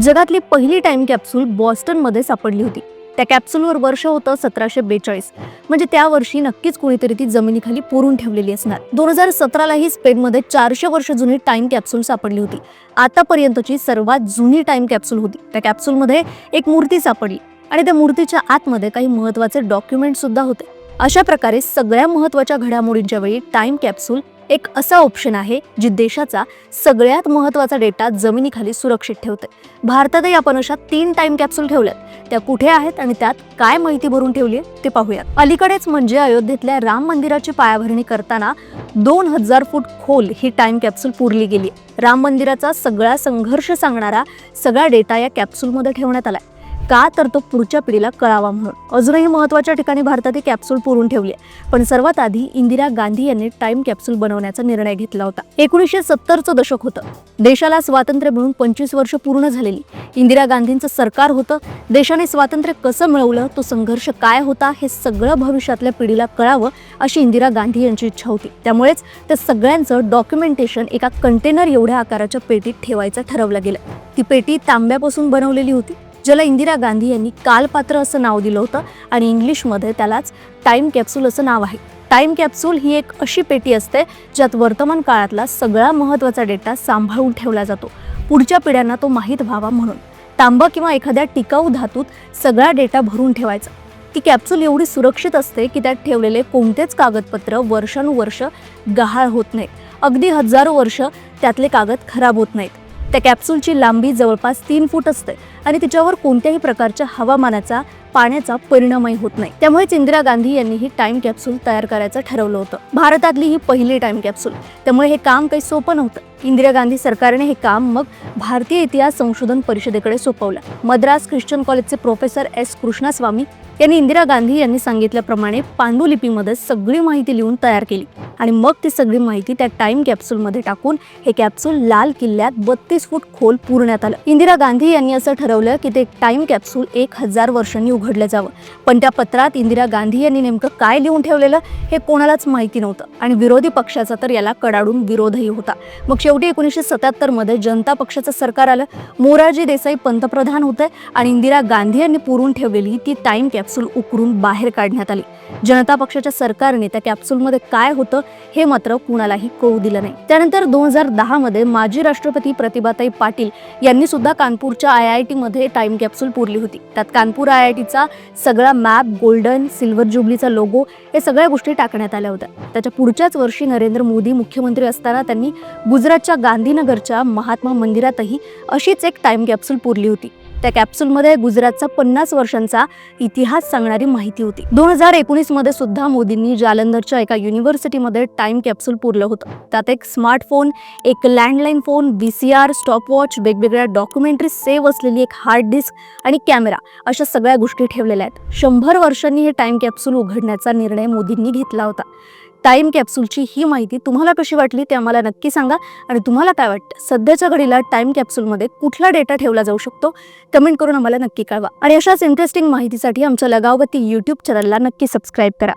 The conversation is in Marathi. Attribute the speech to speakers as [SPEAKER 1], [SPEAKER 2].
[SPEAKER 1] जगातली पहिली टाइम कॅप्सूल बॉस्टनमध्ये सापडली होती. त्या कॅप्सूलवर वर्ष होतं सतराशे बेचाळीस. म्हणजे त्या वर्षी नक्कीच कोणीतरी ती जमिनीखाली पुरून ठेवलेली असणार. दोन हजार सतरालाही स्पेनमध्ये चारशे वर्ष जुनी टाइम कॅप्सूल सापडली होती. आतापर्यंतची सर्वात जुनी टाइम कॅप्सूल होती. त्या कॅप्सूलमध्ये एक मूर्ती सापडली आणि त्या मूर्तीच्या आतमध्ये काही महत्त्वाचे डॉक्युमेंट सुद्धा होते. अशा प्रकारे सगळ्या महत्त्वाच्या घडामोडींच्या वेळी टाइम कॅप्सूल एक असा ऑप्शन आहे जी देशाचा सगळ्यात महत्त्वाचा डेटा जमिनीखाली सुरक्षित ठेवते भारतातही आपण अशा तीन टाइम कॅप्सूल ठेवल्यात. त्या कुठे आहेत आणि त्यात काय माहिती भरून ठेवली आहे ते पाहूयात. अलीकडेच म्हणजे अयोध्येतल्या राम मंदिराची पायाभरणी करताना दोन हजार फूट खोल ही टाइम कॅप्सूल पुरली गेली राम मंदिराचा सगळा संघर्ष सांगणारा सगळा डेटा या कॅप्सूलमध्ये ठेवण्यात आलाय. का तर तो पुढच्या पिढीला कळावा म्हणून. अजूनही महत्त्वाच्या ठिकाणी भारतात ही कॅप्सूल पुरून ठेवली आहे पण सर्वात आधी इंदिरा गांधी यांनी टाइम कॅप्सूल बनवण्याचा निर्णय घेतला होता. एकोणीसशे सत्तरचं दशक होतं. देशाला स्वातंत्र्य मिळून पंचवीस वर्ष पूर्ण झालेली. इंदिरा गांधींचं सरकार होतं. देशाने स्वातंत्र्य कसं मिळवलं तो संघर्ष काय होता हे सगळं भविष्यातल्या पिढीला कळावं अशी इंदिरा गांधी यांची इच्छा होती. त्यामुळेच त्या सगळ्यांचं डॉक्युमेंटेशन एका कंटेनर एवढ्या आकाराच्या पेटीत ठेवायचं ठरवलं गेलं. ती पेटी तांब्यापासून बनवलेली होती. ज्याला इंदिरा गांधी यांनी कालपात्र असं नाव दिलं होतं आणि इंग्लिशमध्ये त्यालाच टाईम कॅप्सूल असं नाव आहे. टाईम कॅप्सूल ही एक अशी पेटी असते ज्यात वर्तमान काळातला सगळा महत्त्वाचा डेटा सांभाळून ठेवला जातो. पुढच्या पिढ्यांना तो माहीत व्हावा म्हणून. तांबा किंवा एखाद्या टिकाऊ धातूत सगळा डेटा भरून ठेवायचा. ती कॅप्सूल एवढी सुरक्षित असते की त्यात ठेवलेले कोणतेच कागदपत्र वर्षानुवर्ष गहाळ होत नाहीत. अगदी हजारो वर्ष त्यातले कागद खराब होत नाहीत. त्या कॅप्सूलची लांबी जवळपास तीन फूट असते. आणि तिच्यावर कोणत्याही प्रकारच्या हवामानाचा पाण्याचा परिणामही होत नाही. त्यामुळेच इंदिरा गांधी यांनी ही टाइम कॅप्सूल तयार करायचं ठरवलं होतं. भारतातली ही पहिली टाइम कॅप्सूल. त्यामुळे हे काम काही सोपं नव्हतं. इंदिरा गांधी सरकारने हे काम मग भारतीय इतिहास संशोधन परिषदेकडे सोपवलं. मद्रास ख्रिश्चन कॉलेजचे प्रोफेसर एस. कृष्णास्वामी यांनी इंदिरा गांधी यांनी सांगितल्याप्रमाणे पांडुलिपीमध्ये सगळी माहिती लिहून तयार केली. आणि मग ती सगळी माहिती त्या टाइम कॅप्सूलमध्ये टाकून हे कॅप्सूल लाल किल्ल्यात बत्तीस फूट खोल पुरण्यात आलं. इंदिरा गांधी यांनी असं ठरवलं की ते टाईम कॅप्सूल एक हजार वर्षांनी उघडलं जावं. पण त्या पत्रात इंदिरा गांधी यांनी नेमकं काय लिहून ठेवलेलं हे कोणालाच माहिती नव्हतं. आणि विरोधी पक्षाचा तर याला कडाडून विरोधही होता. मग शेवटी एकोणीसशे सत्याहत्तरमध्ये जनता पक्षाचं सरकार आलं. मोरारजी देसाई पंतप्रधान होते आणि इंदिरा गांधी यांनी पुरून ठेवलेली ती टाईम कॅप्सूल उकरून बाहेर काढण्यात आली. जनता पक्षाच्या सरकारने त्या कॅप्सूलमध्ये काय होतं हे मात्र कुणालाही कळू दिलं नाही. त्यानंतर दोन हजार दहामध्ये माजी राष्ट्रपती प्रतिभाताई पाटील यांनी सुद्धा कानपूरच्या आय आय टी मध्ये टाइम कॅप्सूल पुरली होती. त्यात कानपूर आय आय टीचा सगळा मॅप गोल्डन सिल्वर जुबलीचा लोगो हे सगळ्या गोष्टी टाकण्यात आल्या होत्या. त्याच्या पुढच्याच वर्षी नरेंद्र मोदी मुख्यमंत्री असताना त्यांनी गुजरातच्या गांधीनगरच्या महात्मा मंदिरातही अशीच एक टाइम कॅप्सूल पुरली होती. त्या कॅप्सूलमध्ये गुजरातचा पन्नास वर्षांचा इतिहास सांगणारी माहिती होती. दोन हजार एकोणीसमध्ये सुद्धा मोदींनी जालंधरच्या एका युनिव्हर्सिटीमध्ये टाइम कॅप्सूल पुरलं होतं. त्यात एक स्मार्टफोन एक landline phone V C R stopwatch वेगवेगळ्या डॉक्युमेंटरी सेव्ह असलेली एक हार्ड डिस्क आणि कॅमेरा अशा सगळ्या गोष्टी ठेवलेल्या आहेत. शंभर वर्षांनी हे टाइम कॅप्सूल उघडण्याचा निर्णय मोदींनी घेतला होता. टाईम कॅप्सूलची ही माहिती तुम्हाला कशी वाटली ते आम्हाला नक्की सांगा आणि तुम्हाला काय वाटतं? सध्याच्या घडीला टाईम कॅप्सूलमध्ये कुठला डेटा ठेवला जाऊ शकतो? कमेंट करून आम्हाला नक्की कळवा. आणि अशाच इंटरेस्टिंग माहितीसाठी आमच्या लगावती यूट्यूब चॅनलला नक्की सबस्क्राईब करा.